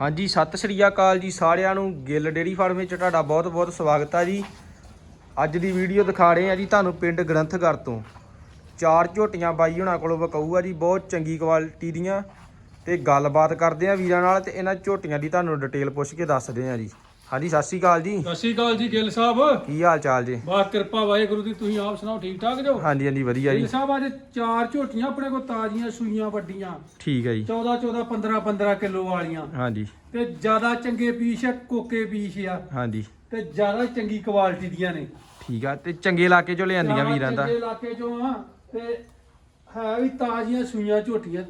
ਹਾਂਜੀ, ਸਤਿ ਸ੍ਰੀ ਅਕਾਲ ਜੀ ਸਾਰਿਆਂ ਨੂੰ। ਗਿੱਲ ਡੇਰੀ ਫਾਰਮ ਵਿੱਚ ਤੁਹਾਡਾ ਬਹੁਤ-ਬਹੁਤ ਸਵਾਗਤ ਹੈ ਜੀ। ਅੱਜ ਦੀ ਵੀਡੀਓ ਦਿਖਾ ਰਹੇ ਹਾਂ ਜੀ ਤੁਹਾਨੂੰ ਪਿੰਡ ਗ੍ਰੰਥਗੜ ਤੋਂ। ਚਾਰ ਝੋਟੀਆਂ ਬਾਈ ਹੁਣਾਂ ਕੋਲੋਂ ਵਿਕਾਊ ਆ ਜੀ, ਬਹੁਤ ਚੰਗੀ ਕੁਆਲਿਟੀ ਦੀਆਂ। ਤੇ ਗੱਲਬਾਤ ਕਰਦੇ ਆ ਵੀਰਾਂ ਨਾਲ ਤੇ ਇਹਨਾਂ ਝੋਟੀਆਂ ਦੀ ਤੁਹਾਨੂੰ ਡਿਟੇਲ ਪੁੱਛ ਕੇ ਦੱਸਦੇ ਆ ਜੀ। ਹਾਂਜੀ ਸਤਿ ਸ੍ਰੀ ਅਕਾਲ ਜੀ। ਸਤਿ ਸ਼੍ਰੀ ਅਕਾਲ ਜੀ ਗਿੱਲ ਸਾਹਿਬ। ਕੀ ਹਾਲ ਚਾਲ ਜੀ? ਬਾਤ ਕਿਰਪਾ ਵਾਹਿਗੁਰੂ ਦੀ ਤੁਸੀਂ ਆਪ ਸੁਣਾਓ ਠੀਕ ਠਾਕ ਜੋ? ਹਾਂਜੀ ਹਾਂਜੀ ਵਧੀਆ ਗਿੱਲ ਜੀ ਸਾਹਿਬ ਅੱਜ ਚਾਰ ਝੋਟੀਆਂ ਆਪਣੇ ਕੋਲ ਤਾਜ਼ੀਆਂ ਸੂਈਆਂ ਵੱਡੀਆਂ। ਠੀਕ ਹੈ ਜੀ। 14 14 15 15 ਕਿਲੋ ਵਾਲੀਆਂ। ਹਾਂਜੀ। ਤੇ ਜ਼ਿਆਦਾ ਚੰਗੇ ਪੀਸ ਆ ਕੋਕੇ ਪੀਸ ਆ। ਹਾਂਜੀ। ਤੇ ਜ਼ਿਆਦਾ ਚੰਗੀ ਕੁਆਲਿਟੀ ਦੀਆਂ ਨੇ। ਠੀਕ ਆ ਤੇ ਚੰਗੇ ਇਲਾਕੇ ਚੋਂ ਲਿਆਂਦੀਆਂ ਵੀਰਾਂ ਦਾ। ਚੰਗੇ ਇਲਾਕੇ ਚੋਂ ਆ ਤੇ ਹੈ ਵੀ ਤਾਜ਼ੀਆਂ ਸੂਈਆਂ ਝੋਟੀਆਂ।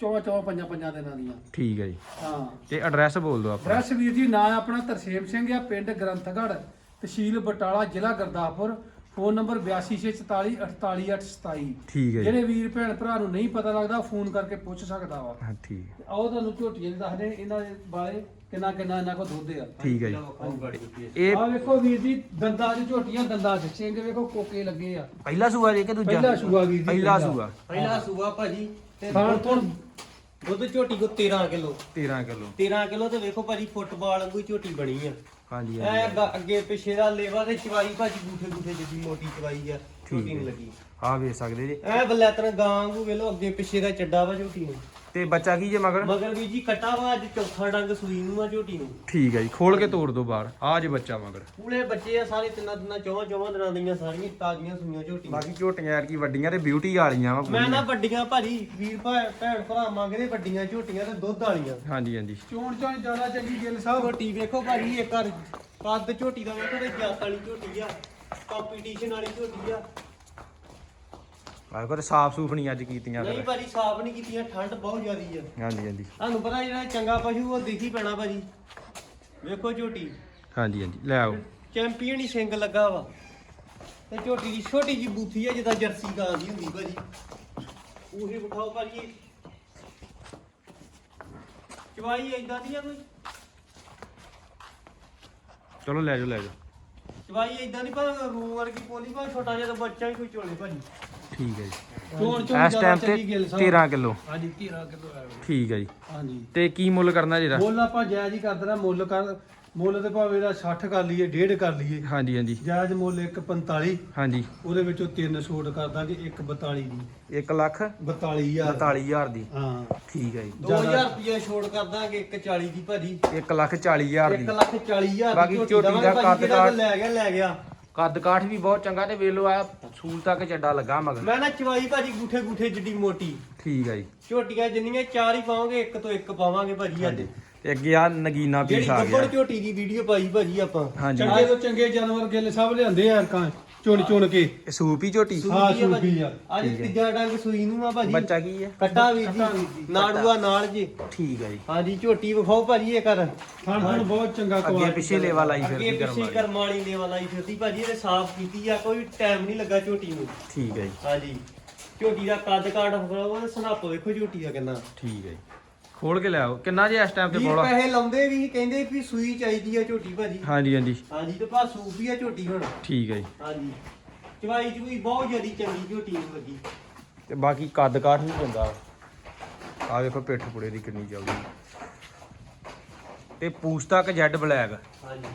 ਚੌਂ ਚੌਂ ਪੰਜਾਂ ਪੰਜਾਂ ਦਿਨਾਂ ਦੀਆਂ। ਠੀਕ ਹੈ ਜੀ। ਹਾਂ। ਤੇ ਐਡਰੈਸ ਬੋਲ ਦਿਓ ਆਪਣਾ। ਪ੍ਰੈਸ ਵੀਰ ਜੀ ਨਾਂ ਆਪਣਾ ਤਰਸੇਮ ਸਿੰਘ ਆ ਪਿੰਡ ਗ੍ਰੰਥਗੜ ਤਹਿਸੀਲ ਬਟਾਲਾ ਜ਼ਿਲ੍ਹਾ ਗੁਰਦਾਸਪੁਰ। ਫੋਨ ਨੰਬਰ 8264488827 ਠੀਕ ਹੈ ਜੀ। ਜਿਹੜੇ ਵੀਰ ਭੈਣ ਭਰਾ ਨੂੰ ਨਹੀਂ ਪਤਾ ਲੱਗਦਾ ਫੋਨ ਕਰਕੇ ਪੁੱਛ ਸਕਦਾ ਵਾ। ਹਾਂ ਠੀਕ। ਆਓ ਤੁਹਾਨੂੰ ਝੋਟੀਆਂ ਦੇ ਦੱਸਦੇ ਇਹਨਾਂ ਦੇ ਬਾਰੇ ਕਿੰਨਾ ਕਿੰਨਾ ਇਹਨਾਂ ਕੋਲ ਦੁੱਧ ਆ। ਠੀਕ ਹੈ ਜੀ। ਇਹ ਆ ਵੇਖੋ ਵੀਰ ਜੀ ਦੰਦਾਂ 'ਚ ਝੋਟੀਆਂ ਦੰਦਾਂ 'ਚ ਸਿੰਘ ਵੇਖੋ ਕੋਕੇ ਲੱਗੇ ਆ। ਪਹਿਲਾ ਸੂਆ ਜੇ ਕਿ ਦੂਜਾ? ਪਹਿਲਾ ਸੂਆ ਵੀਰ ਜੀ ਪਹਿਲਾ ਸੂਆ। ਪਹਿਲਾ ਸੂਆ ਭਾਜੀ ਤੇ ਖਾਣ ਤੋਂ ਦੁੱਧ ਝੋਟੀ ਕੋ 13 ਕਿਲੋ। 13 ਕਿਲੋ। 13 ਕਿਲੋ ਤੇ ਵੇਖੋ ਭਾਜੀ ਫੁੱਟਬਾਲ ਵਾਂਗੂ ਝੋਟੀ ਬਣੀ ਆ। ਹਾਂਜੀ ਐ ਅੱਗਾ- ਅੱਗੇ ਪਿੱਛੇ ਦਾ ਲੇਵਾ ਤੇ ਚਵਾਈ ਭਾਜੀ ਗੂਠੇ ਗੂਠੇ ਜਿੱਦੀ ਮੋਟੀ ਚਵਾਈ ਆ ਝੋਟੀ ਨੂੰ। ਲੱਗੀ। ਆ ਵੇਖ ਸਕਦੇ ਜੀ। ਐ ਬਲੈਤਰ ਗਾਂ ਵਾਂਗੂ ਵੇਲੋ ਅੱਗੇ ਪਿੱਛੇ ਦਾ ਚੱਡਾ ਵਾ ਝੋਟੀ ਨੂੰ। ਤੇ ਬੱਚਾ ਕੀ ਜੇ ਮਗਰ? ਮਗਰ ਵੀ ਜੀ ਕੱਟਾ ਵਾ ਅੱਜ ਚੌਥਾ ਡੰਗ ਸੂਈ ਨੂੰ ਆ ਝੋਟੀ ਨੂੰ। ਠੀਕ ਹੈ ਜੀ ਖੋਲ ਕੇ ਤੋੜ ਦੋ ਬਾਹਰ। ਆ ਜੇ ਬੱਚਾ ਮਗਰ। ਪੂਲੇ ਬੱਚੇ ਆ ਸਾਰੇ ਤਿੰਨਾਂ ਤਿੰਨਾਂ ਚੌਵਾਂ ਚੌਵਾਂ ਦਿਨਾਂ ਦੀਆਂ ਸਾਰੀਆਂ ਤਾਜ਼ੀਆਂ ਸੂਈਆਂ ਝੋਟੀਆਂ। ਬਾਕੀ ਝੋਟੀਆਂ ਯਾਰ ਕੀ ਵੱਡੀਆਂ ਤੇ ਬਿਊਟੀ ਵਾਲੀਆਂ ਵਾ ਮੈਂ ਨਾ। ਵੱਡੀਆਂ ਭਾਜੀ ਵੀਰ ਭਾ- ਭੈਣ ਭਰਾ ਮੰਗਦੇ ਵੱਡੀਆਂ ਝੋਟੀਆਂ ਤੇ ਦੁੱਧ ਵਾਲੀਆਂ। ਹਾਂਜੀ ਹਾਂਜੀ। ਚੋਣ ਚੋਂ ਜ਼ਿਆਦਾ ਚੰਗੀ ਗਿੱਲ ਸਾਹਿਬ ਝੋਟੀ ਵੇਖੋ ਭਾਜੀ ਘਰ ਕੱਦ ਝੋਟੀ ਦਾ ਵੇਖੋ ਤੇ ਜਾਤ ਵਾਲੀ ਝੋਟੀ ਆ। ਕੰਪੀਟੀਸ਼ਨ ਵਾਲੀ ਝੋਟੀ ਆ। ਆ ਕੋ ਸਾਫ਼ ਸੂਫ ਨਹੀਂ ਅੱਜ ਕੀਤੀਆਂ ਨਹੀਂ ਫਿਰ। ਭਾਜੀ ਸਾਫ਼ ਨਹੀਂ ਕੀਤੀਆਂ ਠੰਡ ਬਹੁਤ ਜ਼ਿਆਦੀ ਆ। ਹਾਂਜੀ ਹਾਂਜੀ। ਤੁਹਾਨੂੰ ਪਤਾ ਜਿਹੜਾ ਚੰਗਾ ਪਸ਼ੂ ਉਹ ਦੇਖੀ ਪੈਣਾ ਭਾਜੀ। ਵੇਖੋ ਝੋਟੀ। ਹਾਂਜੀ ਹਾਂਜੀ। ਲੈ ਆਓ। ਚੈਂਪੀਅਨ ਹੀ ਸਿੰਘ ਲੱਗਾ ਵਾ। ਤੇ ਝੋਟੀ ਦੀ ਛੋਟੀ ਜੀ ਬੂਥੀ ਆ ਜਿੱਦਾਂ ਜਰਸੀ ਗਾਂ ਦੀ ਹੁੰਦੀ ਭਾਜੀ। ਉਹੀ ਬਿਠਾਓ ਭਾਜੀ। ਚਵਾਈ ਏਦਾਂ ਦੀ ਆ ਕੋਈ? ਚਲੋ ਲੈ ਜਾਓ ਲੈ ਜਾਓ। ਚਵਾਈ ਏਦਾਂ ਨਹੀਂ ਭਾਵੇਂ ਰੂ ਵਰਗੀ ਪੋਲੀ ਭਾਵੇਂ ਛੋਟਾ ਜਿਹਾ ਤਾਂ ਬੱਚਾ ਹੀ ਕੋਈ ਝੋਲੇ ਭਾਜੀ। ਠੀਕ ਹੈ ਜੀ। ਚੋਣ ਇਸ ਟਾਈਮ ਤੇ ਚੰਗੀ ਗਿੱਲ ਸਾਹਿਬ 13 ਕਿਲੋ। ਹਾਂਜੀ 13 ਕਿਲੋ ਹੈ। ਠੀਕ ਹੈ ਜੀ। ਹਾਂਜੀ। ਤੇ ਕੀ ਮੁੱਲ ਕਰਨਾ ਜਿਹੜਾ? ਮੁੱਲ ਆਪਾਂ ਜਾਇਜ਼ ਹੀ ਕਰ ਦੇਣਾ। ਮੁੱਲ ਕਰ ਮੁੱਲ ਤੇ ਭਾਵੇਂ ਇਹਦਾ 60 ਕਰ ਲਈਏ ਡੇਢ ਕਰ ਲਈਏ। ਹਾਂਜੀ ਹਾਂਜੀ। ਜਾਇਜ਼ ਮੁੱਲ 145 ਹਾਂਜੀ। ਉਹਦੇ ਵਿੱਚੋਂ ਤਿੰਨ ਛੋਟ ਕਰ ਦਾਂਗੇ 142 ਦੀ। 1 ਲੱਖ 42000 42000 ਦੀ। ਹਾਂ। ਠੀਕ ਹੈ ਜੀ। 2000 ਰੁਪਏ ਛੋੜ ਕਰ ਦਾਂਗੇ 140 ਦੀ ਭਾਜੀ। 1 ਲੱਖ 40000 ਦੀ। 1 ਲੱਖ 40000 ਬਾਕੀ ਦੀ ਝੋਟੀ ਦਾ ਕਾਠ- ਲੈ ਗਿਆ ਲੈ ਗਿਆ। ਕੱਦ ਕਾਠ ਵੀ ਬਹੁਤ ਚੰਗਾ ਤੇ ਵੇਲੋ ਆ ਸੂਲ ਤੱਕ ਚੱਡਾ ਲੱਗਾ ਮਗਰ। ਮੈਂ ਨਾ ਚਵਾਈ ਭਾਜੀ ਗੂਠੇ ਗੂਠੇ ਜਿੱਡੀ ਮੋਟੀ। ਠੀਕ ਹੈ ਜੀ। ਝੋਟੀਆਂ ਜਿੰਨੀਆਂ ਚਾਰ ਹੀ ਪਾਵਾਂਗੇ ਇੱਕ ਤੋਂ ਇੱਕ ਪਾਵਾਂਗੇ ਭਾਜੀ ਅੱਜ। ਤੇ ਅੱਗੇ ਆ ਨਗੀਨਾ ਜਿਹੜੀ ਪੀਸ ਆ ਗੱਬੜ ਗਿਆ ਝੋਟੀ ਦੀ ਵੀਡੀਓ ਪਾਈ ਭਾਜੀ ਆਪਾਂ। ਹਾਂਜੀ। ਚੰਗੇ ਤੋਂ ਚੰਗੇ ਜਾਨਵਰ ਗਿੱਲ ਸਾਹਿਬ ਲਿਆਂਦੇ ਆ ਕਾਂ ਚੁਣ ਚੁਣ ਕੇ। ਇਹ ਸੂਪੀ ਝੋਟੀ? ਹਾਂ, ਸੂਈ ਆ ਭਾਜੀ। ਸੂਈ ਆ। ਅੱਜ ਹੈ। ਤੀਜਾ ਡੰਗ ਸੂਈ ਨੂੰ ਆ ਭਾਜੀ। ਬੱਚਾ ਕੀ ਹੈ ਕੱਟਾ ਵੀ ਜੀ। ਨਾੜੂਆ ਨਾਲ ਜੀ। ਠੀਕ ਹੈ ਜੀ। ਹਾਂਜੀ ਝੋਟੀ ਵਿਖਾਓ ਭਾਜੀ ਇਹ ਕਰ। ਥਣ ਥਣ ਬਹੁਤ ਚੰਗਾ ਅੱਗੇ ਕੁਆਲਿਟੀ ਪਿੱਛੇ ਲੇਵਾ ਲਾਈ ਅੱਗੇ ਫਿਰਦੀ ਪਿੱਛੇ ਕਰਮ ਕਰਮਾਲੀ ਦੇ ਵਾਲਾ ਹੀ ਫਿਰਦੀ ਭਾਜੀ ਇਹਨੇ ਸਾਫ਼ ਕੀਤੀ ਆ ਕੋਈ ਟਾਈਮ ਨਹੀਂ ਲੱਗਾ ਝੋਟੀ ਨੂੰ। ਠੀਕ ਹੈ ਜੀ। ਹਾਂਜੀ। ਝੋਟੀ ਦਾ ਕੱਦ ਕਾਠ ਹੋਇਆ ਸਨਾਪ ਵੇਖੋ ਝੋਟੀ ਦਾ ਕਿੰਨਾ। ਠੀਕ ਹੈ ਜੀ। ਖੋਲ ਕੇ ਲਿਆਓ। ਕਿੰਨਾ ਜੇ ਇਸ ਟਾਈਮ ਤੇ ਬੋਲਾ? ਪੈਸੇ ਲਾਉਂਦੇ ਵੀ ਕਹਿੰਦੇ ਵੀ ਸੂਈ ਚਾਹੀਦੀ ਆ ਝੋਟੀ ਭਾਜੀ। ਹਾਂਜੀ ਹਾਂਜੀ। ਹਾਂਜੀ ਤੇ ਭਾ ਆ ਝੋਟੀ ਹੁਣ। ਠੀਕ ਹੈ ਜੀ। ਹਾਂਜੀ। ਚਵਾਈ ਚੁਈ ਬਹੁਤ ਜ਼ਿਆਦੀ ਚੰਗੀ ਝੋਟੀ ਨੂੰ ਲੱਗੀ। ਤੇ ਬਾਕੀ ਕੱਦ ਕਾਠ ਵੀ ਪੈਂਦਾ ਆ ਵੇਖੋ ਪਿੱਠ ਪੁੜੇ ਦੀ ਕਿੰਨੀ ਚੱਲਦੀ ਤੇ ਪੂਛ ਤੱਕ ਜੈਡ ਬਲੈਕ? ਹਾਂਜੀ।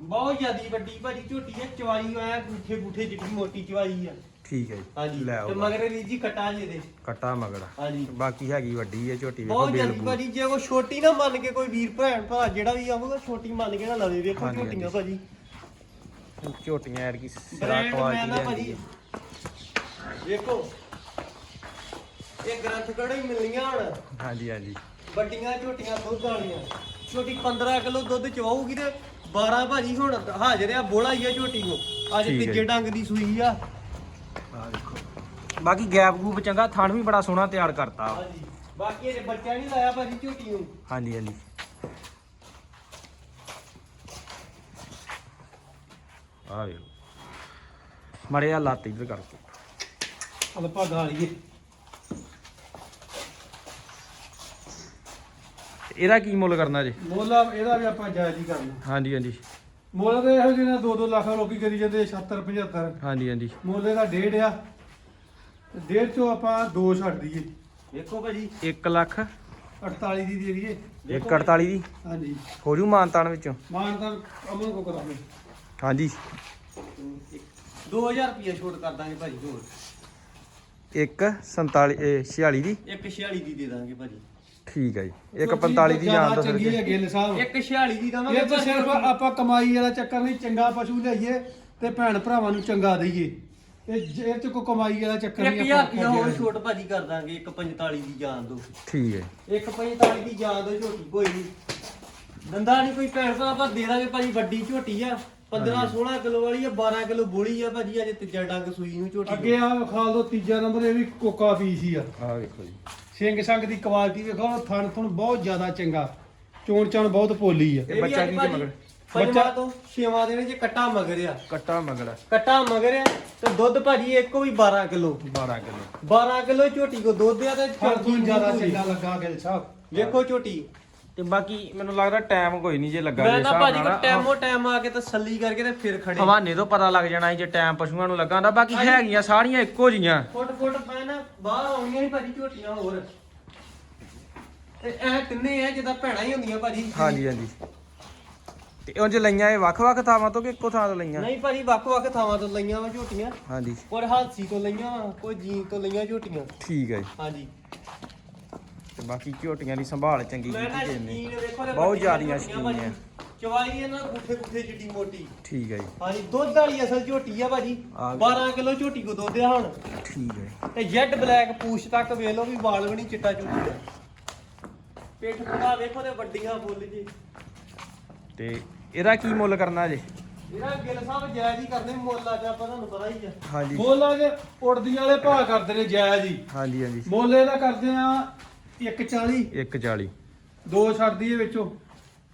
ਬਹੁਤ ਜ਼ਿਆਦੀ ਵੱਡੀ ਭਾਜੀ ਝੋਟੀ ਆ ਚਵਾਈ ਆਇਆ ਗੁੱਠੇ ਗੁੱਠੇ ਜਿੱਡੀ ਮੋਟੀ ਚਵਾਈ ਆ। ਠੀਕ ਹੈ ਜੀ। ਹਾਂਜੀ। ਲੈ ਤੇ ਮਗਰ ਵੀ ਜੀ ਕਟਾ ਜੇ ਦੇ ਕੱਟਾ ਮਗੜ ਹਾਂਜੀ। ਬਾਕੀ ਹੈਗੀ ਵੱਡੀ ਹੈ ਝੋਟੀ ਵੇਖੋ ਬਹੁਤ ਬੇਲ ਬੂਲ। ਭਾਜੀ ਜੇ ਕੋਈ ਛੋਟੀ ਨਾ ਮੰਨ ਕੇ ਕੋਈ ਵੀਰ ਭੈਣ ਭਰਾ ਜਿਹੜਾ ਵੀ ਆਊਗਾ ਛੋਟੀ ਮੰਨ ਕੇ ਨਾ ਲਵੇ ਵੇਖੋ ਹਾਂਜੀ, ਝੋਟੀਆਂ। ਭਾਜੀ। ਝੋਟੀਆਂ ਯਾਰ ਕੀ ਸਿਰਾ ਬ੍ਰਾਂਡ ਮੈਂ ਨਾ ਦੀ ਭਾਜੀ। ਵੇਖੋ। ਇਹ ਗ੍ਰੰਥ ਕੜੇ ਮਿਲਣੀਆਂ ਹਣ? ਹਾਂਜੀ ਹਾਂਜੀ। ਵੱਡੀਆਂ ਝੋਟੀਆਂ ਦੁੱਧ ਵਾਲੀਆਂ। ਛੋਟੀ 15 ਕਿਲੋ ਦੁੱਧ ਚਵਾਉਗੀ ਤੇ 12 ਭਾਜੀ ਹੁਣ ਹਾਜ਼ਰ ਆ ਬੋਲਾ ਹੀ ਆ ਝੋਟੀ ਨੂੰ ਅੱਜ ਠੀਕ ਹੈ ਤੀਜੇ ਜੀ। ਡੰਗ ਦੀ ਸੂਈ ਆ। ਬਾਕੀ ਗੈਪ ਗੂਪ ਚੰਗਾ ਥਣ ਵੀ ਬੜਾ ਸੋਹਣਾ ਤਿਆਰ ਕਰਤਾ। ਹਾਂਜੀ। ਬਾਕੀ ਇਹ ਬੱਚਾ ਨਹੀਂ ਲਾਇਆ ਭਾਜੀ ਝੋਟੀ ਨੂੰ। ਹਾਂਜੀ ਹਾਂਜੀ। ਆ ਵੇਖੋ ਮੜੇ ਆ ਲੱਤ ਇੱਧਰ ਕਰਕੇ ਹਲ ਭਾਗਾ ਲਈਏ। ਇਹਦਾ ਕੀ ਮੁੱਲ ਕਰਨਾ ਜੀ? ਮੁੱਲ ਆ- ਇਹਦਾ ਵੀ ਆਪਾਂ ਜਾਇਜ਼ ਹੀ ਕਰਨਾ। ਹਾਂਜੀ ਹਾਂਜੀ। ਮੁੱਲ ਤੇ ਇਹੋ ਜਿਹੇ 2-2 ਲੱਖ ਲੋਕੀ ਕਰੀ ਜਾਂਦੇ 76 75 ਹਾਂਜੀ ਹਾਂਜੀ। ਮੁੱਲ ਇਹਦਾ ਡੇਢ ਆ। ਤੇ ਡੇਢ ਚੋਂ ਆਪਾਂ ਦੋ ਛੱਡ ਦਈਏ। ਵੇਖੋ ਭਾਜੀ। 1 ਲੱਖ। 48 ਦੀ ਦੇ ਦਈਏ। 148 ਦੀ? ਹਾਂਜੀ। ਹੋ ਜੂ ਮਾਨਤਾਨ ਵਿੱਚੋਂ? ਮਾਨ ਤਾਂ ਅਮਨ ਕੋ ਕਰਾਂਗੇ। ਹਾਂਜੀ। 2000 ਰੁਪਏ ਛੋਟ ਕਰ ਦਾਂਗੇ ਭਾਜੀ ਹੋਰ। 1 47 ਇਹ 46 ਦੀ? ਇੱਕ 46 ਦੀ ਦੇ ਦਾਂਗੇ ਭਾਜੀ। ਠੀਕ ਹੈ ਜੀ। 1 45 ਦੀ ਜਾਣ ਦੋ ਫਿਰ ਚੰਗੀ ਹੈ ਗਿੱਲ ਸਾਹਿਬ ਇੱਕ 46 ਦੀ ਦਵਾਂਗੇ ਇਹ ਤਾਂ ਸਿਰਫ ਆਪਾਂ ਕਮਾਈ ਵਾਲਾ ਚੱਕਰ ਨਹੀਂ ਚੰਗਾ ਪਸ਼ੂ ਲਈਏ ਤੇ ਭੈਣ ਭਰਾਵਾਂ ਨੂੰ ਚੰਗਾ ਦਈਏ। ਇਹ ਜ- ਇਹ ਚ ਕੋਈ ਕਮਾਈ ਵਾਲਾ ਚੱਕਰ ਨਹੀਂ 1000 ਰੁਪਏ ਹੋਰ ਛੋਟ ਭਾਜੀ ਕਰ ਦਾਂਗੇ ਇੱਕ 45 ਦੀ ਜਾਨ ਦੋ। ਠੀਕ ਹੈ। ਜੀ। ਇੱਕ 45 ਦੀ ਜਾਨ ਦੋ ਝੋਟੀ ਕੋਈ ਨਹੀਂ। ਦੰਦਾ ਨਹੀਂ ਕੋਈ ਭੈਣ ਭਰਾ ਆਪਾਂ ਦੇ ਦਾਂਗੇ ਭਾਜੀ ਵੱਡੀ ਝੋਟੀ ਆ। 15 16 ਕਿਲੋ ਵਾਲੀ ਆ 12 ਕਿਲੋ ਬੋਲੀ ਆ ਭਾਜੀ ਅਜੇ ਤੀਜਾ ਡੰਗ ਸੂਈ ਨੂੰ ਝੋਟੀ ਅੱਗੇ ਆ ਵਿਖਾ ਦੋ ਤੀਜਾ ਨੰਬਰ ਇਹ ਵੀ ਕੋਕਾ ਪੀਸ ਹੀ ਆ। ਆਹ ਵੇਖੋ ਜੀ। ਸਿੰਘ ਸੰਗ ਦੀ ਕੁਆਲਿਟੀ ਵੇਖੋ ਥਣ ਥਣ ਬਹੁਤ ਜ਼ਿਆਦਾ ਚੰਗਾ। ਚੋਣ ਚਾਣ ਬਹੁਤ ਪੋਲੀ ਆ। ਇਹ ਬੱਚਾ ਕੀ ਚ ਮਗਰ? ਬੱਚਾ ਤੋਂ ਛੇਵਾਂ ਦਿਨ ਚ ਕੱਟਾ ਮਗਰ ਆ। ਕੱਟਾ ਮਗੜ ਕੱਟਾ ਮਗਰ ਆ ਤੇ ਦੁੱਧ ਭਾਜੀ ਇੱਕੋ ਵੀ 12 ਕਿਲੋ। 12 ਕਿਲੋ। 12 ਕਿਲੋ ਝੋਟੀ ਕੋ ਦੁੱਧ ਆ ਤੇ ਥਣ ਥਣ ਜ਼ਿਆਦਾ ਪੂਰੀ। ਚੰਗਾ ਲੱਗਾ ਗਿੱਲ ਸਾਹਿਬ। ਵੇਖੋ ਝੋਟੀ। ਤੇ ਬਾਕੀ ਮੈਨੂੰ ਲੱਗਦਾ ਟਾਈਮ ਕੋਈ ਨਹੀਂ ਜੇ ਲੱਗਾ ਮੈਂ ਜੇ ਨਾ ਹਿਸਾਬ ਭਾਜੀ ਨਾਲ। ਕੋ ਟਾਈਮੋ ਟਾਈਮ ਆ ਕੇ ਤਸੱਲੀ ਕਰਕੇ ਤੇ ਫਿਰ ਖੜੇ। ਹਵਾਨੇ ਤੋਂ ਪਤਾ ਲੱਗ ਜਾਣਾ ਜੇ ਟਾਈਮ ਪਸ਼ੂਆਂ ਨੂੰ ਲੱਗਾ ਹੁੰਦਾ। ਬਾਕੀ ਹੈਗੀਆਂ ਸਾਰੀਆਂ ਇੱਕੋ ਜੀਆਂ ਫੁੱਟ ਫੁੱਟ ਪੈ ਨਾ ਬਾਹਰ ਆਉਣੀਆਂ ਹੀ ਭਾਜੀ ਝੋਟੀਆਂ ਹੋਰ। ਤੇ ਇਹ ਤਿੰਨੇ ਆ? ਜਿੱਦਾਂ ਭੈਣਾਂ ਹੀ ਹੁੰਦੀਆਂ ਭਾਜੀ। ਹਾਂਜੀ ਹਾਂਜੀ। ਤੇ ਉਂਝ ਲਈਆਂ ਇਹ ਵੱਖ-ਵੱਖ ਥਾਵਾਂ ਤੋਂ ਕਿ ਇੱਕੋ ਥਾਂ ਤੋਂ ਲਈਆਂ? ਨਹੀਂ ਭਾਜੀ ਵੱਖ ਵੱਖ ਥਾਵਾਂ ਤੋਂ ਲਈਆਂ ਵਾ ਝੋਟੀਆਂ। ਹਾਂਜੀ। ਕੋਈ ਹਾਲਸੀ ਤੋਂ ਲਈਆਂ ਵਾ ਕੋਈ ਜੀਨ ਤੋਂ ਲਈਆਂ ਝੋਟੀਆਂ। ਠੀਕ ਹੈ ਜੀ। ਹਾਂਜੀ। ਤੇ ਬਾਕੀ ਝੋਟੀਆਂ ਦੀ ਸੰਭਾਲ ਚੰਗੀ ਕੀਤੀ ਜੀ ਇਹਨੇ ਸ਼ਕੀਨ ਵੇਖੋ ਤੇ ਬਹੁਤ ਜ਼ਿਆਦੀਆਂ ਸ਼ਕੀਨ ਭਾਜੀ। ਚਵਾਈ ਇਹਨਾਂ ਗੁੱਠੇ ਗੁੱਠੇ ਜਿੱਡੀ ਮੋਟੀ। ਠੀਕ ਹੈ ਜੀ। ਹਾਂਜੀ ਦੁੱਧ ਵਾਲੀ ਅਸਲ ਝੋਟੀ ਆ ਭਾਜੀ। ਆ ਗਈ। 12 ਕਿਲੋ ਝੋਟੀ ਕੋ ਦੁੱਧ ਆ ਹੁਣ। ਠੀਕ ਹੈ ਤੇ ਜੈਡ ਬਲੈਕ ਪੂਛ ਤੱਕ ਵੇਖ ਲਓ ਵੀ ਵਾਲ ਵੀ ਨਹੀਂ ਚਿੱਟਾ ਝੋਟੀ ਦਾ ਪਿੱਠ ਪੂਰਾ ਵੇਖੋ ਤੇ ਵੱਡੀਆਂ ਫੁੱਲ ਜੀ। ਤੇ ਇਹਦਾ ਕੀ ਮੁੱਲ ਕਰਨਾ ਜੇ? ਇਹਦਾ ਗਿੱਲ ਸਾਹਿਬ ਜਾਇਜ਼ ਹੀ ਕਰਨੇ ਮੁੱਲ ਆ ਜਾ ਆਪਾਂ ਤੁਹਾਨੂੰ ਪਤਾ ਹੀ ਆ। ਹਾਂਜੀ। ਬੋਲਾਂ ਜੇ ਉੜਦੀ ਵਾਲੇ ਭਾਅ ਕਰਦੇ ਨੇ ਜਾਇਜ਼ ਹੀ। ਹਾਂਜੀ ਹਾਂਜੀ। ਮੁੱਲ ਇਹਦਾ ਕਰਦੇ ਆ 140 140 ਦੋ ਛੱਡਦੀ ਇਹ ਵਿੱਚੋਂ।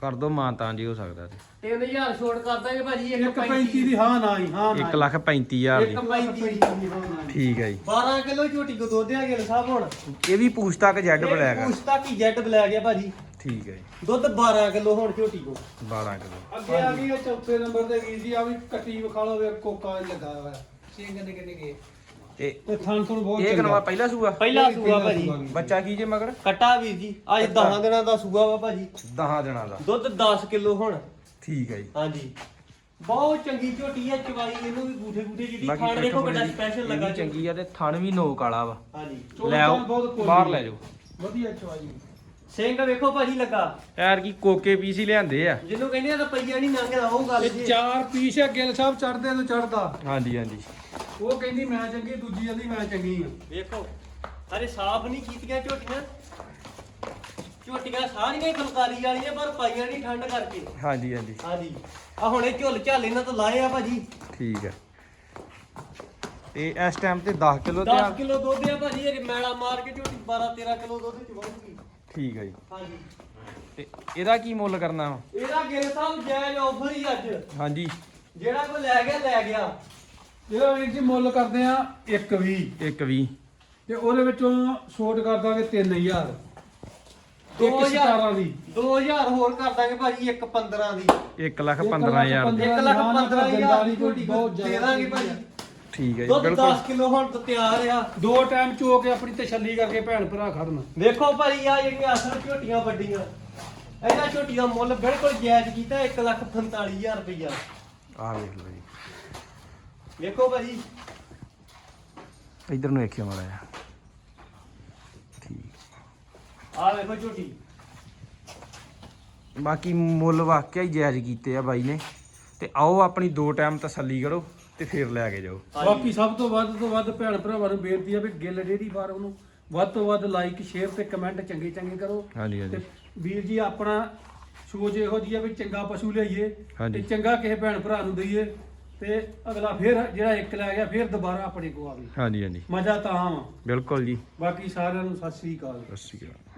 ਕਰ ਦੋ ਮਾਨਤਾਨ ਜੀ ਹੋ ਸਕਦਾ ਤੇ 3000 ਛੋਟ ਕਰ ਦਾਂਗੇ ਭਾਜੀ 135 ਦੀ ਹਾਂ ਨਾ ਹੀ ਹਾਂ ਨਾ 1 ਲੱਖ 35000 ਦੀ ਇੱਕ ਪੈਂਤੀ ਦੀ। ਦੀ ਹਾਂ ਨਾ ਹੀ। ਠੀਕ ਹੈ ਜੀ। 12 ਕਿਲੋ ਝੋਟੀ ਕੋ ਦੁੱਧ ਆ ਗਿੱਲ ਸਾਹਿਬ ਹੁਣ। ਇਹ ਵੀ ਪੂਛ ਤੱਕ ਜੈਡ ਬਲੈਕ ਆ। ਪੂਛ ਤੱਕ ਹੀ ਜੈਡ ਬਲੈਕ ਆ ਭਾਜੀ। ਠੀਕ ਹੈ ਜੀ। ਦੁੱਧ 12 ਕਿਲੋ ਹੁਣ ਝੋਟੀ ਕੋ। 12 ਕਿਲੋ। ਅੱਗੇ ਆ ਗਈ ਇਹ ਚੌਥੇ ਨੰਬਰ ਤੇ ਗਈ ਸੀ ਆ ਵੀ ਕੱਟੀ ਵਿਖਾ ਲਓ ਵੇ ਕੋਕਾ ਲੱਗਾ ਹੋਇਆ। ਸਿੰਘ ਨੇ ਕਿਤੇ ਗਏ? ਤੇ ਤੇ ਥਣ ਥਣ ਬਹੁਤ ਇਹ ਕਨਵਾ ਪਹਿਲਾ ਸੂਆ? ਪਹਿਲਾ ਸੂਆ ਭਾਜੀ। ਬੱਚਾ ਕੀ ਜੇ ਮਗਰ? ਕੱਟਾ ਵੀਰ ਜੀ ਅੱਜ 10 ਦਿਨਾਂ ਦਾ ਸੂਆ ਵਾ ਭਾਜੀ। 10 ਦਿਨਾਂ ਦਾ। ਦੁੱਧ 10 ਕਿਲੋ ਹੁਣ। ਠੀਕ ਹੈ ਜੀ। ਹਾਂਜੀ। ਬਹੁਤ ਚੰਗੀ ਝੋਟੀ ਆ ਚਵਾਈ ਇਹਨੂੰ ਵੀ ਗੂਠੇ ਗੂਠੇ ਜਿਹੜੀ ਬਾਕੀ ਖਾਣ ਦੇਖੋ ਪੱਠੋਂ ਸਪੈਸ਼ਲ ਲੱਗਾ ਵੀ ਚੰਗੀ ਆ ਤੇ ਥਣ ਵੀ ਨੋਕ ਵਾਲਾ ਵਾ। ਹਾਂਜੀ। ਲੈ ਆਓ ਬਾਹਰ। ਲੈ ਜਾਓ। ਵਧੀਆ ਚਵਾਈ। ਸਿੰਘ ਵੇਖੋ ਭਾਜੀ ਲੱਗਾ। ਯਾਰ ਕੀ ਕੋਕੇ ਪੀਸ ਹੀ ਲਿਆਂਦੇ ਆ। ਜਿਹਨੂੰ ਕਹਿੰਦੇ ਆ ਰੁਪਈਆ ਨਹੀਂ ਲੰਘਦਾ ਉਹ ਗੱਲ ਇਹ ਜੀ। ਚਾਰ ਪੀਸ ਆ ਗਿੱਲ ਸਾਹਿਬ ਚੜਦੇ ਤੋਂ ਚੜਦਾ ਹਾਂਜੀ ਹਾਂਜੀ। ਉਹ ਕਹਿੰਦੀ ਮੈਂ ਚੰਗੀ ਦੂਜੀ ਕਹਿੰਦੀ ਮੈਂ ਚੰਗੀ ਆ। ਵੇਖੋ ਅਰੇ ਸਾਫ਼ ਨਹੀਂ ਕੀਤੀਆਂ ਝੋਟੀਆਂ। ਝੋਟੀਆਂ ਸਾਰੀਆਂ ਹੀ ਫੁਲਕਾਰੀ ਵਾਲੀਆਂ ਪਰ ਪਾਈਆਂ ਨਹੀਂ ਠੰਡ ਕਰਕੇ। ਹਾਂਜੀ ਹਾਂਜੀ। ਹਾਂਜੀ। ਆ ਹੁਣ ਇਹ ਝੁੱਲ ਝਾਲ ਇਹਨਾਂ ਤੋਂ ਲਾਏ ਆ ਭਾਜੀ। ਠੀਕ ਹੈ ਤੇ ਇਸ ਟਾਈਮ ਤੇ 10 ਕਿਲੋ ਤੇ 10 ਆ ਕਿਲੋ ਦੁੱਧ ਆ ਭਾਜੀ ਇਹ ਮੈਲਾ ਮਾਰ ਕੇ ਝੋਟੀ 12 13 ਕਿਲੋ ਦੁੱਧ ਚਵਾਉਗੀ ਠੀਕ ਹੈ ਜੀ। ਹਾਂਜੀ। ਤੇ ਇਹਦਾ ਕੀ ਮੁੱਲ ਕਰਨਾ ਵਾ? ਇਹਦਾ ਗਿਲ ਸਾਹਿਬ ਜਾਇਜ਼ ਆਫਰ ਹੀ ਅੱਜ। ਹਾਂਜੀ। ਜਿਹੜਾ ਕੋਈ ਲੈ ਗਿਆ ਲੈ ਗਿਆ। ਇਹਦਾ ਵੀਰ ਜੀ ਮੁੱਲ ਕਰਦੇ ਆ 120 ਇੱਕ ਵੀ ਤੇ ਉਹਦੇ ਵਿੱਚੋਂ ਛੋਟ ਕਰ ਦਾਂਗੇ 3000 ਦੋ ਇੱਕ ਹਜ਼ਾਰ। 17 ਦੀ। 2000 ਹੋਰ ਕਰ ਦਾਂਗੇ ਭਾਜੀ ਇੱਕ 15 ਦੀ। 1 ਲੱਖ 15000 ਦੀ। 1 ਲੱਖ ਹਾਂ, ਨਾ, 15000 ਦੀ ਕੋਈ ਦਾਂਗੇ ਭਾਜੀ। ਠੀਕ ਹੈ ਜੀ ਦੁੱਧ ਬਿਲਕੁਲ। 10 ਕਿਲੋ ਹੁਣ ਤੋਂ ਤਿਆਰ ਆ। ਦੋ ਟਾਈਮ ਚੋ ਕੇ ਆਪਣੀ ਤਸੱਲੀ ਕਰਕੇ ਭੈਣ ਭਰਾ ਖੜਨ। ਵੇਖੋ ਭਾਜੀ ਆ ਜਿਹੜੀਆਂ ਅਸਲ ਝੋਟੀਆਂ ਵੱਡੀਆਂ ਇਹਦਾ ਝੋਟੀ ਦਾ ਮੁੱਲ ਬਿਲਕੁਲ ਜਾਇਜ਼ ਕੀਤਾ 1 ਲੱਖ 45000 ਰੁਪਈਆ। ਆਹ ਵੇਖ ਲਓ ਜੀ। ਵੇਖੋ ਭਾਜੀ ਇਧਰ ਨੂੰ ਵੇਖਿਓ ਮਾੜਾ ਜਿਹਾ। ਠੀਕ। ਆ ਵੇਖੋ ਝੋਟੀ। ਬਾਕੀ ਮੁੱਲ ਵਾਕਿਆ ਹੀ ਜਾਇਜ਼ ਕੀਤੇ ਆ ਬਾਈ ਨੇ। ਤੇ ਆਓ ਆਪਣੀ ਦੋ ਟਾਈਮ ਤਸੱਲੀ ਕਰੋ। ਤੇ ਫਿਰ ਲੈ ਕੇ ਜਾਓ। ਬਾਕੀ ਸਭ ਤੋਂ ਵੱਧ ਤੋਂ ਵੱਧ ਭੈਣ ਭਰਾਵਾਂ ਨੂੰ ਬੇਨਤੀ ਆ ਵੀ ਗਿੱਲ ਡੇਰੀ ਫਾਰਮ ਨੂੰ ਵੱਧ ਤੋਂ ਵੱਧ ਲਾਈਕ ਸ਼ੇਅਰ ਤੇ ਕਮੈਂਟ ਚੰਗੇ ਚੰਗੇ ਕਰੋ। ਹਾਂਜੀ ਤੇ ਵੀਰ ਜੀ ਆਪਣਾ ਸੋਚ ਇਹੋ ਜੀ ਆ ਵੀ ਚੰਗਾ ਪਸ਼ੂ ਲਿਆਈਏ ਹਾਂਜੀ। ਤੇ ਚੰਗਾ ਕਿਸੇ ਭੈਣ ਭਰਾ ਨੂੰ ਦਈਏ ਤੇ ਅਗਲਾ ਫਿਰ ਜਿਹੜਾ ਇੱਕ ਲੈ ਗਿਆ ਫਿਰ ਦੁਬਾਰਾ ਆਪਣੇ ਕੋ ਆਵੇ ਹਾਂਜੀ ਹਾਂਜੀ। ਮਜ਼ਾ ਤਾਂ ਵਾ ਬਿਲਕੁਲ ਜੀ। ਬਾਕੀ ਸਾਰਿਆਂ ਨੂੰ ਸਤਿ ਸ੍ਰੀ ਅਕਾਲ। ਸਤਿ ਸ਼੍ਰੀ ਅਕਾਲ।